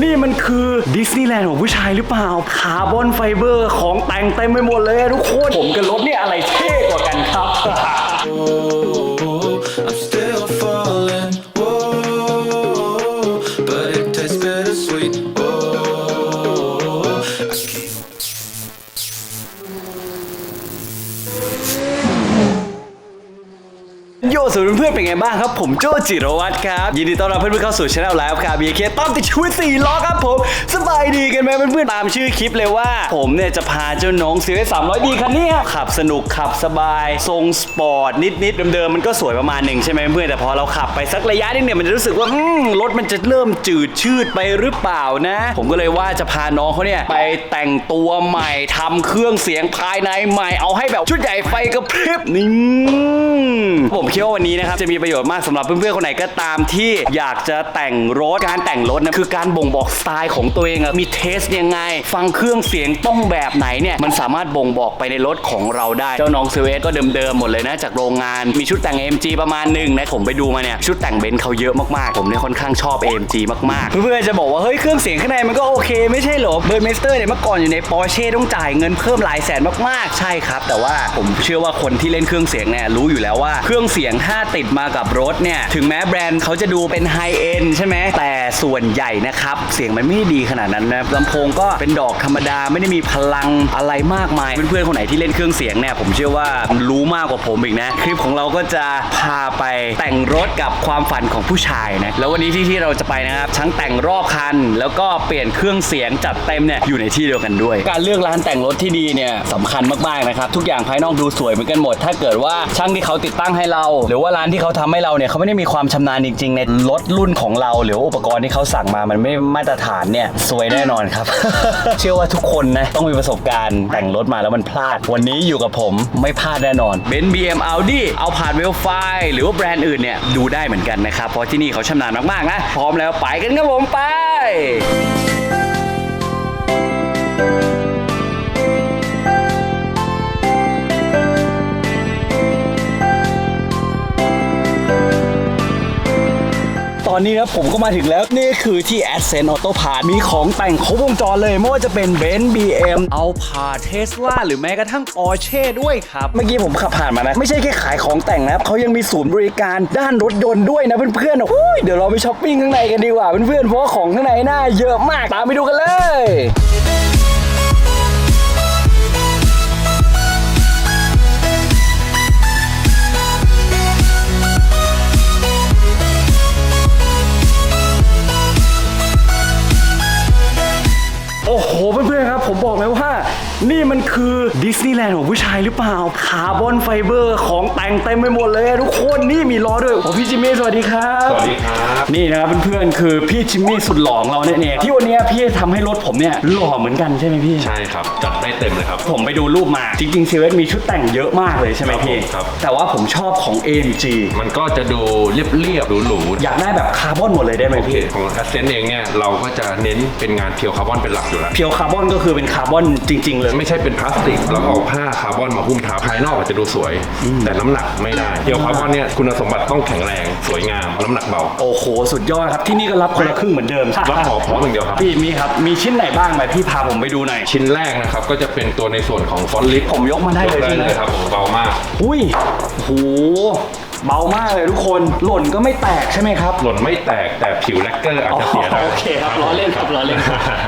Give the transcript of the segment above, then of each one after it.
นี่มันคือดิสนีย์แลนด์ของผู้ชายหรือเปล่า คาร์บอนไฟเบอร์ของแต่งเต็มไปหมดเลยอะทุกคน ผมกับรถเนี่ยอะไรเท่กว่ากันครับ เพื่อนๆเป็นไงบ้างครับผมโจจิรวัตรครับ ยินดีต้อนรับเพื่อนๆเข้าสู่ช anel แล้วครับ BK ต้อมติดชีวิตสี่ล้อครับผม สบายดีกันไหมเพื่อนๆตามชื่อคลิปเลยว่า ผมเนี่ยจะพาเจ้าน้องซีรีส์300ดีคันนี้ขับสนุกขับสบาย ทรงสปอร์ตนิดๆเดิมๆมันก็สวยประมาณหนึ่งใช่ไหมเพื่อนๆแต่พอเราขับไปสักระยะนึงเนี่ยมันจะรู้สึกว่ารถมันจะเริ่มจืดชืดไปหรือเปล่านะ ผมก็เลยว่าจะพาน้องเขาเนี่ยไปแต่งตัวใหม่ทำเครื่องเสียงภายในใหม่เอาให้แบบชุดใหญ่ไฟกระพริบนี่ผมคิดว่าวันนี้นะครับจะมีประโยชน์มากสำหรับเพื่อนๆคนไหนก็ตามที่อยากจะแต่งรถการแต่งรถนะคือการบ่งบอกสไตล์ของตัวเองอะมีเทสยังไง ฟังเครื่องเสียงต้องแบบไหนเนี่ยมันสามารถบ่งบอกไปในรถของเราได้ เจ้าน้องเซเวสก็เดิมๆหมดเลยนะจากโรงงานมีชุดแต่ง AMG ประมาณหนึ่งนะผมไปดูมาเนี่ยชุดแต่งเบนซ์เขาเยอะมากๆ ผมเนี่ยค่อนข้างชอบ AMG มากๆ เพื่อนๆจะบอกว่าเฮ้ยเครื่องเสียงข้างในมันก็โอเค ไม่ใช่หรอเบอร์เมสเตอร์เนี่ยเมื่อก่อนอยู่ในปอร์เช่ต้องจ่ายเงินเพิ่มหลายแสนมากๆใช่ครับ แต่ว่าผมเชื่อว่าคนที่เล่นเครื่องเสียงเนี่ยรู้อยู่แล้วว่าเครื่องเสียงถ้าติดมากับรถเนี่ย ถึงแม้แบรนด์เขาจะดูเป็นไฮเอ็นใช่ไหมแต่ส่วนใหญ่นะครับ เสียงมันไม่ได้ดีขนาดนั้นนะลำโพงก็เป็นดอกธรรมดาไม่ได้มีพลังอะไรมากมาย เพื่อนๆคนไหนที่เล่นเครื่องเสียงเนี่ยผมเชื่อว่ารู้มากกว่าผมอีกนะ คลิปของเราก็จะพาไปแต่งรถกับความฝันของผู้ชายนะแล้ววันนี้ที่ที่เราจะไปนะครับทั้งแต่งรอบคัน แล้วก็เปลี่ยนเครื่องเสียงจัดเต็มเนี่ยอยู่ในที่เดียวกันด้วย การเลือกร้านแต่งรถที่ดีเนี่ยสำคัญมากๆนะครับทุกอย่างภายนอกดูสวยเหมือนกันหมด ถ้าเกิดว่าช่างที่เขาติดตั้งให้เรา หรือว่าร้านที่เขาทำให้เราเนี่ยเขาไม่ได้มีความชำนาญจริง ๆ ในรถรุ่นของเรา หรืออุปกรณ์ที่เขาสั่งมามันไม่มาตรฐานเนี่ยสวยแน่นอนครับ เชื่อว่าทุกคนนะต้องมีประสบการณ์แต่งรถมาแล้วมันพลาด วันนี้อยู่กับผมไม่พลาดแน่นอนเบนซ์บีเอ็มอัลดี้เอาผ่านเวลไฟหรือว่าแบรนด์อื่นเนี่ยดูได้เหมือนกันนะครับเพราะที่นี่เขาชำนาญมากๆนะพร้อมแล้วไปกันครับผมไป อนนี้นะผมก็มาถึงแล้วนี่คือที่ Ascent Auto Part มีของแต่งครบวงจรเลย ไม่ว่าจะเป็น b e n z BM เอาพาเทสลาหรือแม้กระทั่ง Porsche ด้วยครับ เมื่อกี้ผมขับผ่านมานะ ไม่ใช่แค่ขายของแต่งนะครับเขายังมีศูนย์บริการด้านรถยนต์ด้วยนะเพื่อนๆโอ้ยเดี๋ยวเราไปช้อปปิ้งข้างในกันดีกว่าเพื่อนๆเพราะว่าของข้างในน่าเยอะมากตามไปดูกันเลย ผมบอกเลยว่า นี่มันคือดิสนีย์แลนด์ของผู้ชายหรือเปล่า คาร์บอนไฟเบอร์ของแต่งเต็มไปหมดเลยอะทุกคนนี่มีล้อด้วยโอ้พี่จิมมี่สวัสดีครับ สวัสดีครับ นี่นะครับเพื่อนๆคือพี่จิมมี่สุดหล่อของเราเนี่ยเองที่วันเนี้ยพี่ทำให้รถผมเนี่ยหล่อเหมือนกันใช่ไหมพี่ ใช่ครับ จัดได้เต็มเลยครับ ผมไปดูรูปมาจริงๆเซเว่นมีชุดแต่งเยอะมากเลยใช่ไหมพี่ ครับแต่ว่าผมชอบของ AMG มันก็จะดูเรียบๆหรูๆอยากได้แบบคาร์บอนหมดเลยได้ไหมโอเคพี่ ของ a s c e n t เองเนี่ยเราก็จะเน้นเป็นงานเพียวคาร์บอนเป็นหลักอยู่แล้ว เพียวคาร์บอนก็คือเป็นคาร์บอนจริง ๆ เลยไม่ใช่เป็นพลาสติก แล้วเอาผ้าคาร์บอนมาหุ้มทับภายนอกอาจจะดูสวย แต่น้ำหนักไม่ได้เพียวคาร์บอนเนี่ยคุณสมบัติต้องแข็งแรงสวยงามน้ำหนักเบาโอ้โห สุดยอดครับที่นี่ก็รับคนละครึ่งเหมือนเดิมรับขอพร้อมอย่างเดียวครับ พี่มีครับ มีชิ้นไหนบ้างไหมพี่พาผมไปดูหน่อยชิ้นแรกนะครับก็จะเป็นตัวในส่วนของฟอนต์ลิฟผมยกมาได้เลยได้ใช่ไหมเลยครับผมเบามาก อุ้ยโห เบามากเลยทุกคนหล่นก็ไม่แตกใช่ไหมครับ หล่นไม่แตกแต่ผิวแลกเกอร์อาจจะเสียได้โอเคครับล้อเล่นครับล้อเล่น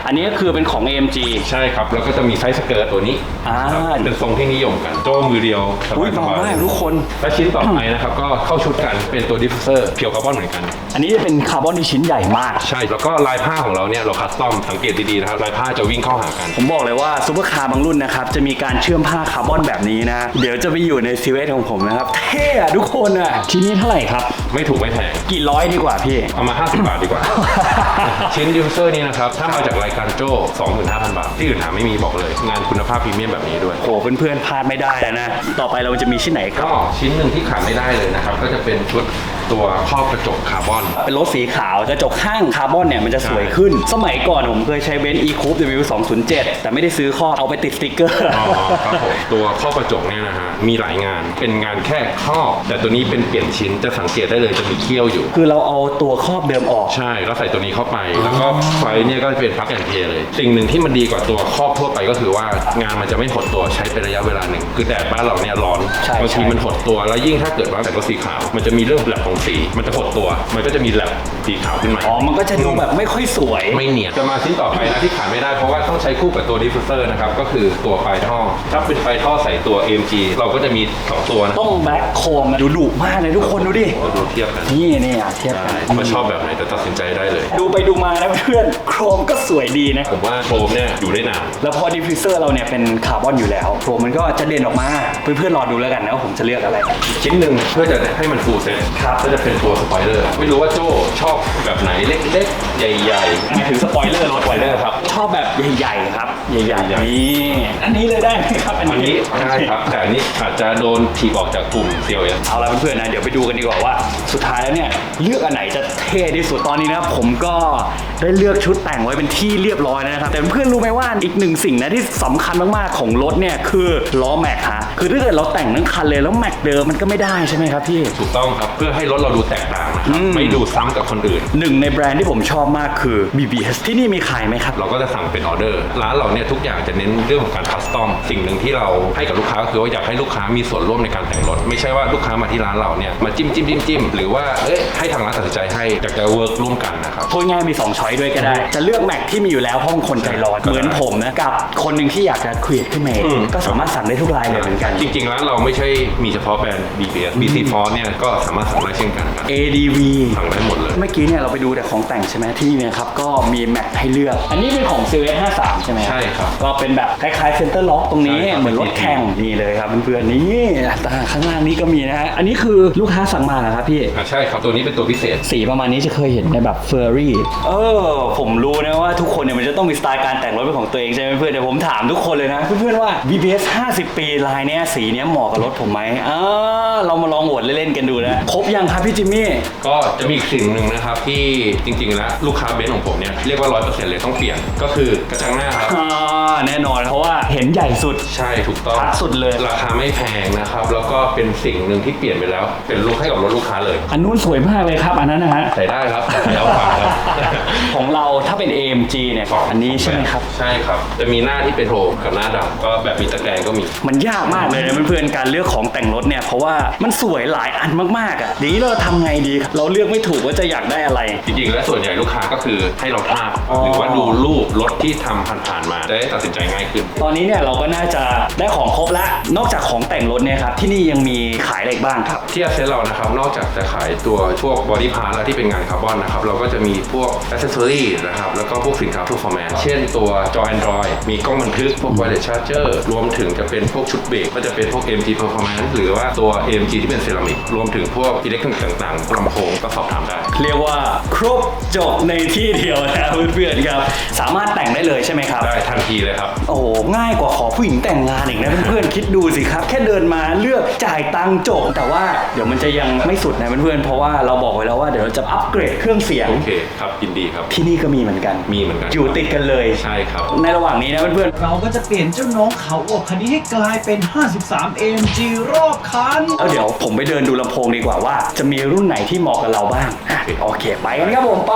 อันนี้ก็คือเป็นของ AMG ใช่ครับ แล้วก็จะมีไซส์สเกิร์ตตัวนี้อ่าครับเป็นทรงที่นิยมกัน โจ้มือเดียวสอุ้ยบาเบายมากทุกคนๆและชิ้นต่อไปนะครับก็เข้าชุดกันเป็นตัวดิฟฟิวเซอร์เพียวคาร์บอนเหมือนกัน อันนี้จะเป็นคาร์บอนที่ชิ้นใหญ่มาก ใช่ แล้วก็ลายผ้าของเราเนี่ยเราคัสตอมสังเกตดีๆนะครับลายผ้าจะวิ่งเข้าหากัน ผมบอกเลยว่าซูเปอร์คาร์บางรุ่นนะครับจะมีการเชื่อมผ้าคาร์บอนแบบนี้นะ เดี๋ยวจะไปอยู่ในซีเวสของผมนะครับ เท่อะทุกคนอะชิ้นนี้เท่าไหร่ครับ ไม่ถูกไม่แพงกี่ร้อยดีกว่าพี่ เอามา 50 บาทดีกว่า ชิ้นดิฟฟิวเซอร์นี้นะครับ ถ้ามาจากรายการโจ้25,000 บาท ที่อื่นหาไม่มีบอกเลย งานคุณภาพพรีเมียมแบบนี้ด้วย โหเพื่อนๆพลาดไม่ได้นะ ต่อไปเราจะมีชิ้นไหนครับ ก็ชิ้นหนึ่งที่ขาดไม่ได้เลยนะครับ ก็จะเป็นชุดตัวครอบกระจกคาร์บอน เป็นรถสีขาวกระจกข้างคาร์บอนเนี่ยมันจะสวยขึ้น สมัยก่อนผมเคยใช้เบนซ์ e coupe w 207แต่ไม่ได้ซื้อข้อบเอาไปติดสติกเกอร์ อ๋อครับผมตัวครอบกระจกเนี่ยนะฮะมีหลายงานเป็นงานแค่ครอบแต่ตัวนี้เป็นเปลี่ยนชิ้นจะสังเกตได้เลยเลยจะมีเขี้ยวอยู่ คือเราเอาตัวครอบเดิมออก ใช่แล้วใส่ตัวนี้เข้าไป แล้วก็ไฟเนี่ยก็เป็นพักแอนเพเลย สิ่งหนึ่งที่มันดีกว่าตัวครอบทั่วไปก็คือว่างานมันจะไม่หดตัวใช้เป็นระยะเวลาหนึ่ง คือแดดบ้านเราเนี่ยร้อนใช่บางทีใช่ มันหดตัวแล้วยิ่งถ้าเกิดว่าแต่งรถสีขาว มันจะมีเรื่องแลบของสี มันจะหดตัว มันก็จะมีแลบสีขาวขึ้นมา อ๋อ มันก็จะดูแบบไม่ค่อยสวย ไม่เนียนจะมาชิ้นต่อไปนะที่ขาดไม่ได้เพราะว่าต้องใช้คู่กับตัวดิฟฟิวเซอร์นะครับ ก็คือตัวไฟท่อ ถ้าเป็นไฟท่อใส่ตัว AMG เราก็จะมีสองตัวนะต้องแบ็คโคมดูดุมากเลยทุกคนดูดิเราดูเทียบกันนี่นี่อะเทียบกันว่าชอบแบบไหนจะตัดสินใจได้เลย ดูไปดูมานะเพื่อนโครมก็สวยดีนะ ผมว่าโครมเนี่ยอยู่ได้นาน แล้วพอดิฟฟิวเซอร์เราเนี่ยเป็นคาร์บอนอยู่แล้วโครมมันก็จะเด่นออกมา เพื่อนๆรอดูแล้วกันนะว่าผมจะเลือกอะไร ชิ้นหนึ่งเพื่อจะให้มันฟูลเซ็ตครับก็จะเป็นตัวสปอยเลอร์ ไม่รู้ว่าโจชอบแบบไหนเล็กๆ ใหญ่หมายถึงสปอยเลอร์รถสปอยเลอร์ครับชอบแบบใหญ่ๆครับใหญ่ใหญ่ๆนี่อันนี้เลยได้ไหมครับๆอันนี้ได้ครับ แต่อันนี้อาจจะโดนถีบออกจากกลุ่ม CLS เอาละเพื่อนๆนะเดี๋ยวไปดูกันดีกว่าว่าสุดท้ายแล้วเนี่ยเลือกอันไหนจะเท่ที่สุดตอนนี้นะครับผมก็ได้เลือกชุดแต่งไว้เป็นที่เรียบร้อยแล้วนะครับแต่เพื่อนๆรู้ไหมว่าอีกหนึ่งสิ่งนะที่สำคัญมากๆของรถเนี่ยคือล้อแม็กฮะคือถ้าเกิดเราแต่งทั้งคันเลยแล้วแม็กเดิมมันก็ไม่ได้ใช่ไหมครับพี่ ถูกต้องครับ เพื่อให้รถเราดูแตกต่างนะ ครับไม่ดูซ้ำกับคนอื่น หนึ่งในแบรนด์ที่ผมชอบมากคือ BBS ที่นี่มีขายไหมครับ เราก็จะสั่งเป็นออเดอร์ ร้านเราเนี่ยทุกอย่างจะเน้นเรื่องของการคัสตอม สิ่งหนึ่งที่เราให้กับลูกค้าก็คือว่าอยากให้ลูกค้ามีส่วนร่วมในการแต่งรถ ไม่ใช่ว่าลูกค้ามาที่ร้านเราเนี่ยมาจิ้มจิ้มจิ้มจิ้มหรือว่าเอ๊ะให้ทางร้านตัดสินใจให้อยากจะเวิร์กร่วมกันนะครับ พูดง่ายๆมี 2 ช้อยด้วยก็ได้ จะเลือกแม็กที่มีอยู่แล้วเพราะบางคนใจร้อน ก็ได้ เหมือนผมนะ กับคนหนึ่งที่อยากจะครีเอทขึ้นมาเองอืมก็สามารถสั่งได้ทุกรายเลยเหมือนกัน จริงๆร้านเราไม่ใช่มีเฉพาะแบรนด์ BBS BC Force เนี่ยก็สามารถสั่งได้เช่นกันครับ ADV สั่งได้หมด เลยเมื่อกี้เนี่ยเราไปดูแต่ของแต่งใช่ไหมที่เนี่ยครับก็มีแม็กให้เลือก อันนี้เป็นของ c ซ53 ใช่ไหมใช่ครับ ก็เป็นแบบคล้ายๆเซนเตอร์ล็อกตรงนี้ ใช่ครับ เหมือนรถแข่งนี่เลยครับเพื่อนๆนี่แต่ข้างล่างนี้ก็มีนะฮะอันนี้คือลูกค้าสั่งมาเหรอครับพี่ อะใช่ครับตัวนี้เป็นตัวพิเศษ สีประมาณนี้จะเคยเห็นในแบบเฟอร์รี่ เออ ผมรู้นะว่าทุกคนเนี่ยมันจะต้องมีสไตล์การแต่งรถเป็นของตัวเองใช่ไหมเพื่อนเดี๋ยวผมถามทุกคนเลยนะ เพื่อนๆว่า BBS 50 ปีลายเนี้ยสีเนี้ยเหมาะกับรถผมไหมอ่าเรามาลองโหวตเล่นๆกันดูนะ ครบยังครับพี่จิมมี่ ก็จะมีอีกสิ่งหนึ่งนะครับที่จริงๆแล้วลูกค้าเบนซ์ของผมเนี่ยเรียกว่า100%เลยต้องเปลี่ยนก็คือกระจังหน้าครับอ่าแน่นอน เพราะว่าเห็นใหญ่สุด ใช่ถูกต้องชัดสุดเลย ราคาไม่แพงนะครับแล้วก็เป็นสิ่งหนึ่งที่เปลี่ยนไปแล้ว เป็นลุคให้กับรถลูกค้าเลยอันนู้นสวยมากเลยครับ อันนั้นนะฮะ ใส่ได้ครับใส่เอาฝากครับ ของเราถ้าเป็น AMG เนี่ยอันนี้ใช่ไหมครับ ใช่ครับ จะมีหน้าที่เป็นโทกับหน้าดำก็แบบมีตะแกรงก็มี มันยากมากเลยนะเพื่อนๆการเลือกของแต่งรถเนี่ยเพราะว่ามันสวยหลายอันมากๆอะทีนี้เราทำไงดีครับเราเลือกไม่ถูกว่าจะอยากได้อะไร จริงๆ แล้วส่วนใหญ่ลูกค้าก็คือให้เราภาพอ๋อหรือว่าดูรูปรถที่ทำผ่านๆมาจะได้ตัดสินใจง่ายขึ้น ตอนนี้เนี่ยเราก็น่าจะได้ของครบแล้วนอกจากของแต่งรถเนี่ยครับที่นี่ยังมีขายอะไรอีกบ้างครับ ที่อาเซนเรานะครับ นอกจากจะขายตัวพวกบอดี้พาร์ทแล้วที่เป็นงานคาร์บอนนะครับ เราก็จะมีพวกอ c เซสซอรี่นะครับ แล้วก็พวกสินค้า performance เช่นตัวจอ Android มีกล้องบันทึก พวก wireless charger รวมถึงจะเป็นพวกชุดเบรกก็จะเป็นพวก AMG performance หรือว่าตัว AMG ที่เป็นเซรามิกรวมถึงพวกอิเล็กทรอนิกส์ต่างๆลำโพงก็สอบถามได้เรียกว่าครบจบในที่เดียวนะเพื่อนๆครับ สามารถแต่งได้เลยใช่ไหมครับ ได้ทันทีเลยครับ โอ้โหง่ายกว่าขอผู้หญิงแต่งงานอีกนะเพื่อนๆคิดดูสิครับ แค่เดินมาเลือกจ่ายตังค์จบ แต่ว่าเดี๋ยวมันจะยังไม่สุดนะเพื่อนๆเพราะว่าเราบอกไว้แล้วว่าเดี๋ยวเราจะอัปเกรดเครื่องเสียง โอเคครับยินดีครับ ที่นี่ก็มีเหมือนกันมีเหมือนกันอยู่ติดกันเลย ใช่ครับ ในระหว่างนี้นะเพื่อนเราก็จะเปลี่ยนเจ้าน้องเขาอวบคันนี้ให้กลายเป็น 53 AMG รอบคันๆแล้วเดี๋ยวผมไปเดินดูลำโพงดีกว่าว่า จะมีรุ่นไหนที่เหมาะกับเราบ้างอะโอเค ไปกันครับผมไป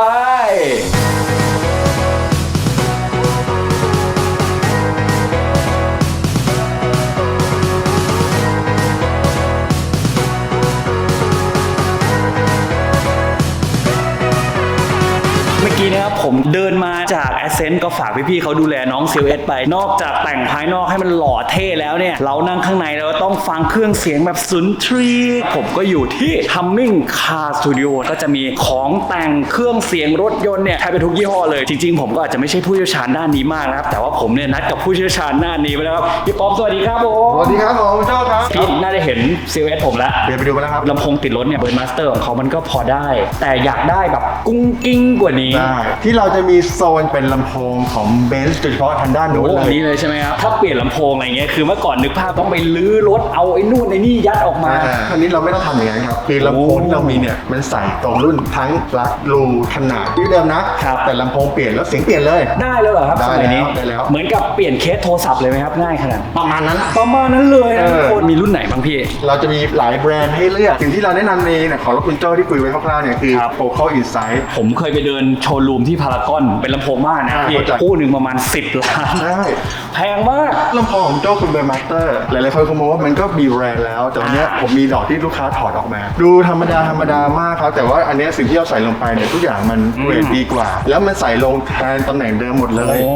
นะครับผมเดินมาจาก a s c e n t ก็ฝากพี่ๆเขาดูแลน้องซิลเอสไป นอกจากแต่งภายนอกให้มันหล่อเท่แล้วเนี่ย เรานั่งข้างในเราต้องฟังเครื่องเสียงแบบสุนทรีย์ผมก็อยู่ที่ Humming Car Studio ก็จะมีของแต่งเครื่องเสียงรถยนต์เนี่ยแทบเป็นทุกยี่ห้อเลย จริงๆ ผมก็อาจจะไม่ใช่ผู้เชี่ยวชาญด้านนี้มากนะครับ แต่ว่าผมเนี่ยนัดกับผู้เชี่ยวชาญด้านนี้ไปแล้วครับพี่ป๊อปสวัสดีครับผมสวัสดีครับผมเจ้าครับพี่น่าจะเห็นซิลเอสผมแล้วเดี๋ยวไปดูกันแล้วครับลำโพงติดรถเนี่ยเบิร์นมาสเตอร์ของเขามันก็พอได้ แต่อยากได้แบบกุ้งกิ้งกว่านี้ ได้ที่เราจะมีโซนเป็นลำโพงของเบนซ์โดยเฉพาะทางด้านโน้นโอ้เลอันนี้ยเลยใช่ไหมครับ ถ้าเปลี่ยนลำโพงอะไรเงี้ย คือเมื่อก่อนนึกภาพต้องไปลื้อรถเอาไอ้นู่นไอ้นี่ยัดออกมาอ่าอันนี้เราไม่ต้องทำอย่างนั้นครับคือลำโพงที่เรามีเนี่ยมันใส่ตรงรุ่นทั้งปลั๊กรูขนาดที่เดิมนะ ครับ แต่ลำโพงเปลี่ยนแล้วเสียงเปลี่ยนเลย ได้แล้วเหรอครับได้สมัยนี้ แล้วได้แล้ว เหมือนกับเปลี่ยนเคสโทรศัพท์เลยไหมครับ ง่ายขนาดประมาณนั้น ประมาณนั้นเลยนะเออ ทุกคนมีรุ่นไหนบ้างพี่ เราจะมีหลายแบรนด์ให้เลือก สิ่งที่เราแนะนำในเนี่ยของรถคุณโจ้ที่คุยไว้คร่าวๆเนี่ยคือ ครับ Vocal Insight ผมเคยไปเดินโชว์รูมที่พารากอนเป็นลำโพงบ้านนะอ่าพี่เข้าใจ คู่หนึ่งประมาณ 10 ล้าน ใช่แพงมาก ลำโพงของโจ้คุณเบอร์มาสเตอร์ หลายๆคนคงมองว่ามันก็มีแบรนด์แล้ว แต่วันเนี้ยผมมีดอกที่ลูกค้าถอดออกมา ดูธรรมดาธรรมดามากครับ แต่ว่าอันเนี้ยสิ่งที่เราใส่ลงไปเนี่ยทุกอย่างมันเวทดีกว่า แล้วมันใส่ลงแทนตำแหน่งเดิมหมดเลยโอ้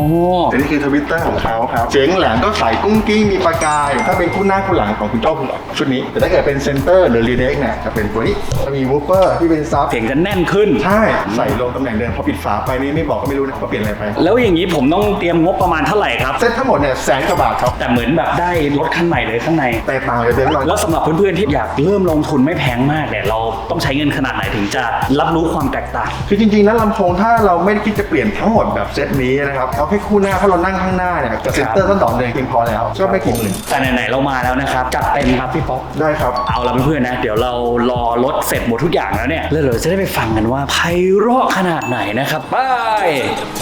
แต่นี่คือทวิตเตอร์ของเขาครับเสียงแหลมก็ใส่กุ้งกิ้งมีประกาย ถ้าเป็นคู่หน้าคู่หลังของคุณโจ้คุณชุดนี้ แต่ถ้าเกิดเป็นเซนเตอร์หรือรีเด็กเนี่ยจะเป็นตัวนี้จะมีวูฟเฟอร์ที่เป็นซับ เสียงจะแน่นขึ้น ใช่ ใส่ลงตำแหน่งเดิมพอปิดฝาไปนี่ไม่บอกก็ไม่รู้นะว่าเปลี่ยนอะไรไปแล้วอย่างนี้ผมต้องเตรียมงบประมาณเท่าไหร่ครับ เซ็ตทั้งหมดเนี่ยแสนกว่าบาทครับ แต่เหมือนแบบได้รถคันใหม่เลยข้างใน แต่ต่างเลยเป็นเราแล้วสำหรับเพื่อนๆที่อยากเริ่มลงทุนไม่แพงมากเนี่ยเราต้องใช้เงินขนาดไหนถึงจะรับรู้ความแตกต่าง คือจริงๆนะลำโพงถ้าเราไม่ได้คิดจะเปลี่ยนทั้งหมดแบบเซตนี้นะครับเอาแค่คู่หน้าถ้าเรานั่งข้างหน้าเนี่ยกับเซนเตอร์ต้นดอกเดียวเพียงพอแล้วก็ไม่กี่หมื่นแต่ไหนๆเรามาแล้วนะครับจัดเต็มครับพี่ป๊อก ได้ครับ เอาละเพื่อนๆนะ เดี๋ยวเรารอรถเสร็จหมดทุกอย่างแล้วเนี่ยแล้วเราจะได้ไปฟังกันว่าไพเราะขนาดไหนนะครับ ไป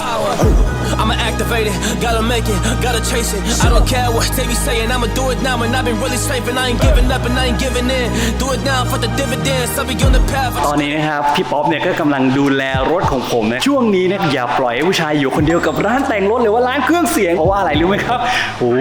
power. I'ma activate it, gotta make it, gotta chase it. I don't care what they be saying, I'ma do it now. And I've been really safe, and I ain't giving up, and I ain't giving in. Do it now for the dividends, I'll be on the path. ตอนนี้นะครับพี่ป๊อปเนี่ยก็กำลังดูแลรถของผมนะช่วงนี้เนี่ยอย่าปล่อยให้ผู้ชายอยู่คนเดียวกับร้านแต่งรถหรือว่าร้านเครื่องเสียงเพราะว่าอะไรรู้ไหมครับโอ้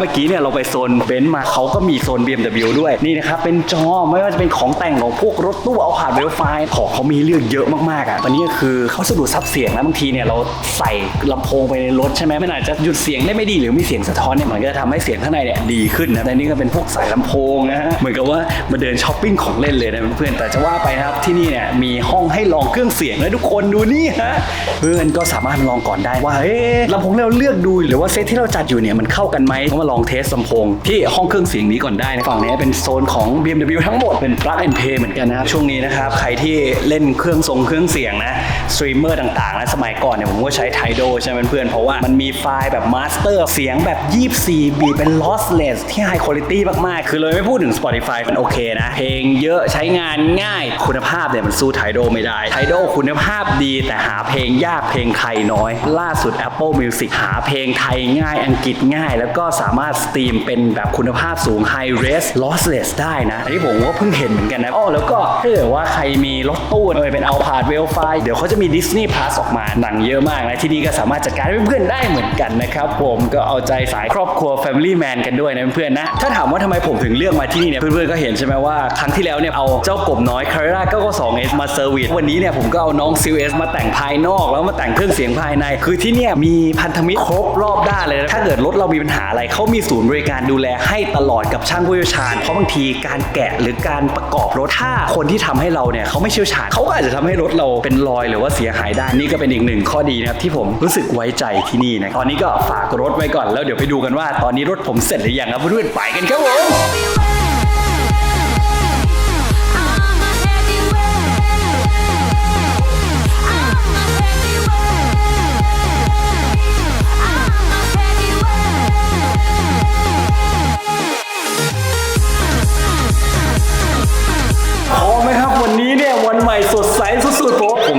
เมื่อกี้เนี่ยเราไปโซนเบนซ์มาเขาก็มีโซน BMW ด้วยนี่นะครับเป็นจอไม่ว่าจะเป็นของแต่งของพวกรถตู้เอาผ่านเวลไฟของเขามีเลือกเยอะมากๆอะตอนนี้ก็คือเขาสะดุดซับเสียงนะบางทีเนี่ยเราใส่ลำโพงไปในรถใช่ไหมมันอาจจะหยุดเสียงได้ไม่ดีหรือมีเสียงสะท้อนเนี่ยมันก็จะทำให้เสียงข้างในเนี่ยดีขึ้นนะแต่นี่ก็เป็นพวกสายลำโพงนะฮะเหมือนกับว่ามาเดินช้อปปิ้งของเล่นเลยนะเพื่อนแต่จะว่าไปนะครับที่นี่เนี่ยมีห้องให้ลองเครื่องเสียงและทุกคนดูนี่ฮะเพื่อนก็สามารถลองก่อนได้ว่าเอ๊ะลำโพงเราเลือกดูหรือว่าเซตที่เราจัดอยู่เนี่ยมันเข้ากันไหมก็มาลองเทสลำโพงที่ห้องเครื่องเสียงนี้ก่อนได้นะฝั่งนี้เป็นโซนของ BMW ทั้งหมดเป็น plug and play เหมือนกันนะครับช่วงนี้นะครับใครที่เล่นเครื่องทรงเครื่องเสียงนะสตรีมเมอร์ต่างๆนะสมัยก่อนเนี่ยผมก็ใช้ Tidal ใช่ไหมเพื่อนเพราะว่ามันมีไฟล์แบบมาสเตอร์เสียงแบบ 24 บีเป็น lossless ที่ high quality มากๆ คือเลยไม่พูดถึง Spotify มันโอเคนะ เพลงเยอะใช้งานง่ายคุณภาพเนี่ยมันสู้ Tidal ไม่ได้ Tidal คุณภาพดีแต่หาเพลงยากเพลงไทยน้อย ล่าสุด Apple Music หาเพลงไทยง่ายอังกฤษง่าย แล้วก็สามารถสตรีมเป็นแบบคุณภาพสูง high res lossless ได้นะ อันนี้ผมก็เพิ่งเห็นเหมือนกันนะอ๋อแล้วก็ถ้าเกิดว่าใครมีรถตู้เออเป็นเอาพาดเวลไฟเดี๋ยวเขาจะมี Disney Plus ออกมาหนังเยอะมากนะ ที่นี่ก็สามารถจัดการให้เพื่อนๆได้เหมือนกันนะครับผมก็เอาใจสายครอบครัว Family Man กันด้วยนะเพื่อนๆนะ ถ้าถามว่าทำไมผมถึงเลือกมาที่นี่เนี่ยเพื่อนๆก็เห็นใช่ไหมว่าครั้งที่แล้วเนี่ยเอาเจ้ากบน้อย Carrera 992S มาเซอร์วิสวันนี้เนี่ยผมก็เอาน้อง s ิ S มาแต่งภายนอกแล้วมาแต่งเครื่องเสียงภายใน คือที่เนี่ยมีพันธมิตรครบรอบด้านเลยนะถ้าเกิดรถเรามีปัญหาลัยเขามีศูนย์บริการดูแลให้ตลอดกับช่างผู้เชี่ยวชาญ เพราะบางทีการแกะหรือการประกอบรถถ้าคนที่ทำให้เราเนี่ยเขาไม่เชี่ยวชาญเขาก็อาจจะทำให้รถเราเป็นรอยหรือว่าเสียหายได้นี่ก็เป็นอีกหนึ่งข้อดีนะครับที่ผมรู้สึกไว้ใจที่นี่นะตอนนี้ก็ฝากรถไว้ก่อนแล้วเดี๋ยวไปดูกันว่า ตอนนี้รถผมเสร็จหรือยังครับเพื่อนๆไปกันครับผม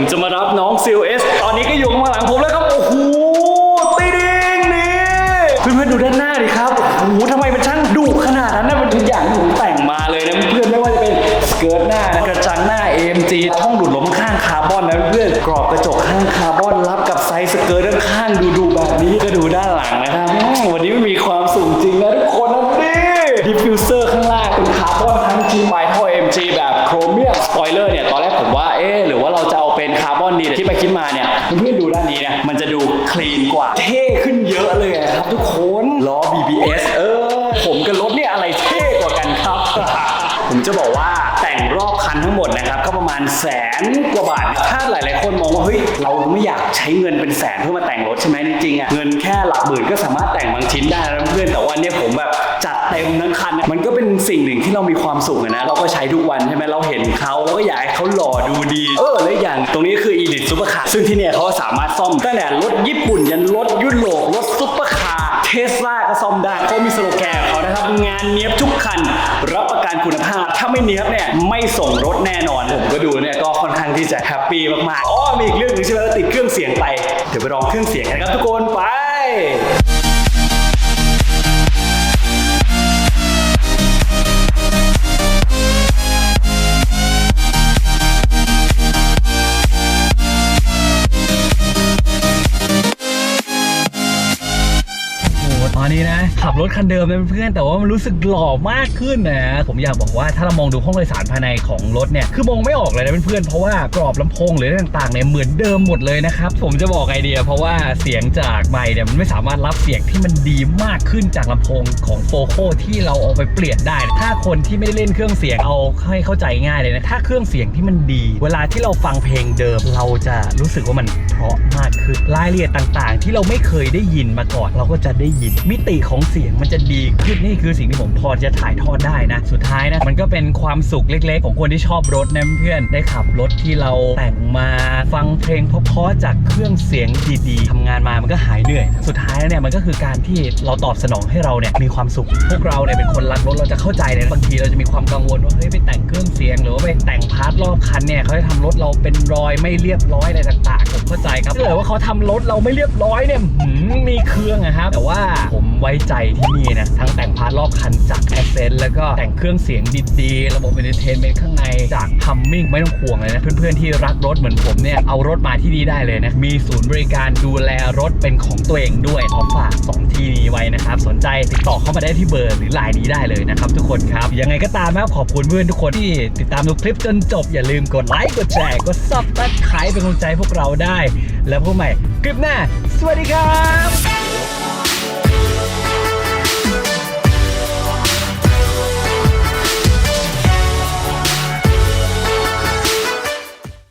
ผมจะมารับน้องซิลเอสตอนนี้ก็อยู่ข้างหลังผมแล้วครับ โอ้โหตีดิงนี่เพื่อนๆดูด้านหน้าดิครับ โอ้โหทำไมมัน ดีแต่ที่ไปคิดมาเนี่ยเพื่อนดูด้านนี้เนี่ยมันจะดูคลีนกว่า เท่ขึ้นเยอะเลยครับทุกคนล้อ BBS เออ ผมกับรถเนี่ยอะไรเท่กว่ากันครับ ผมจะบอกว่า แต่งรอบคันทั้งหมดนะครับ ก็ประมาณแสนกว่าบาท ถ้าหลาย ๆ คนมองว่าเฮ้ยเราไม่อยากใช้เงินเป็นแสนเพื่อมาแต่งรถใช่ไหมจริงๆอะเงินแค่หลักหมื่นก็สามารถแต่งบางชิ้นได้แล้วเพื่อนแต่ว่าเนี่ยผมแบบจัดเต็มทั้งคันนะมันก็เป็นสิ่งหนึ่งที่เรามีความสุขนะเราก็ใช้ทุกวันใช่ไหมเราเห็นเขาเราก็อยากให้เขาหล่อดูดีเออและอย่างตรงนี้คือ Elite Supercar ซึ่งที่เนี่ยเขาสามารถซ่อมตั้งแต่รถญี่ปุ่นยันรถยุโรปรถซุปเปอร์คาร์เทสลาก็ซ่อมได้เขามีสโลแกนเขานะครับงานเนี้ยบทุกคัน คุณภาพ ถ้าไม่เนี้ยบเนี่ยไม่ส่งรถแน่นอนผมก็ดูเนี่ยก็ค่อนข้างที่จะแฮปปี้มากๆอ๋อมีอีกเรื่องหนึงใช่ไหมว่าติดเครื่องเสียงไปเดี๋ยวไปลองเครื่องเสียงกันครับทุกคนไป นี้นะ ขับรถคันเดิมนเพื่อนแต่ว่ามันรู้สึกหล่อมากขึ้นนะผมอยากบอกว่าถ้าเรามองดูห้องโดยสารภายในของรถเนี่ยคือมองไม่ออกเลยนะเพื่อนๆเพราะว่ากรอบลำโพงหรืออะไรต่างๆเนี่ยเหมือนเดิมหมดเลยนะครับผมจะบอกไอเดีย เพราะว่าเสียงจากไมค์เนี่ยมันไม่สามารถรับเสียงที่มันดีมากขึ้นจากลำโพงของโฟโคที่เราเอาไปเปลี่ยนได้ ถ้าคนที่ไม่ได้เล่นเครื่องเสียงเอาให้เข้าใจง่ายเลยนะถ้าเครื่องเสียงที่มันดี เวลาที่เราฟังเพลงเดิม เราจะรู้สึกว่ามันเพราะมากขึ้นรายละเอียดต่างๆ ที่เราไม่เคยได้ยินมาก่อนเราก็จะได้ยินมิติของเสียงมันจะดีขึ้นนี่คือสิ่งที่ผมพอจะถ่ายทอดได้นะ สุดท้ายนะมันก็เป็นความสุขเล็กๆ ของคนที่ชอบรถนะเพื่อนได้ขับรถที่เราแต่งมาฟังเพลงเพราะๆจากเครื่องเสียงดีๆทำงานมามันก็หายเหนื่อย สุดท้ายเนี่ยมันก็คือการที่เราตอบสนองให้เราเนี่ยมีความสุข พวกเราเนี่ยเป็นคนรักรถเราจะเข้าใจเลยบางทีเราจะมีความกังวลว่าเฮ้ยไปแต่งเครื่องเสียง หรือว่าไปแต่งพาร์ทรอบคันเนี่ยเขาจะทำรถเราเป็นรอยไม่เรียบร้อยอะไรต่างๆผมเข้าใจครับถ้าเกิดว่าเขาทำรถเราไม่เรียบร้อยเนี่ยมีเครื่องอะครับแต่ว่าผมไว้ใจที่นี่นะ ทั้งแต่งพาร์ทรอบคันจากแอสเซนแล้วก็แต่งเครื่องเสียงดีๆ ระบบเอนเตอร์เทนเมนต์ข้างในจากพัมมิ่งไม่ต้องห่วงเลยนะ เพื่อนๆที่รักรถเหมือนผมเนี่ย เอารถมาที่นี่ได้เลยนะ มีศูนย์บริการดูแลรถเป็นของตัวเองด้วยขอฝากสองที่นี้ไว้นะครับ สนใจติดต่อเข้ามาได้ที่เบอร์หรือไลน์นี้ได้เลยนะครับทุกคนครับยังไงก็ตามนะครับขอบคุณเพื่อนทุกคนที่ติดตามดูคลิปจนจบอย่าลืมกดไลค์กดแชร์กดซับสไครป์เป็นกำลังใจพวกเราได้ แล้วพบกันใหม่คลิปหน้า สวัสดีครับ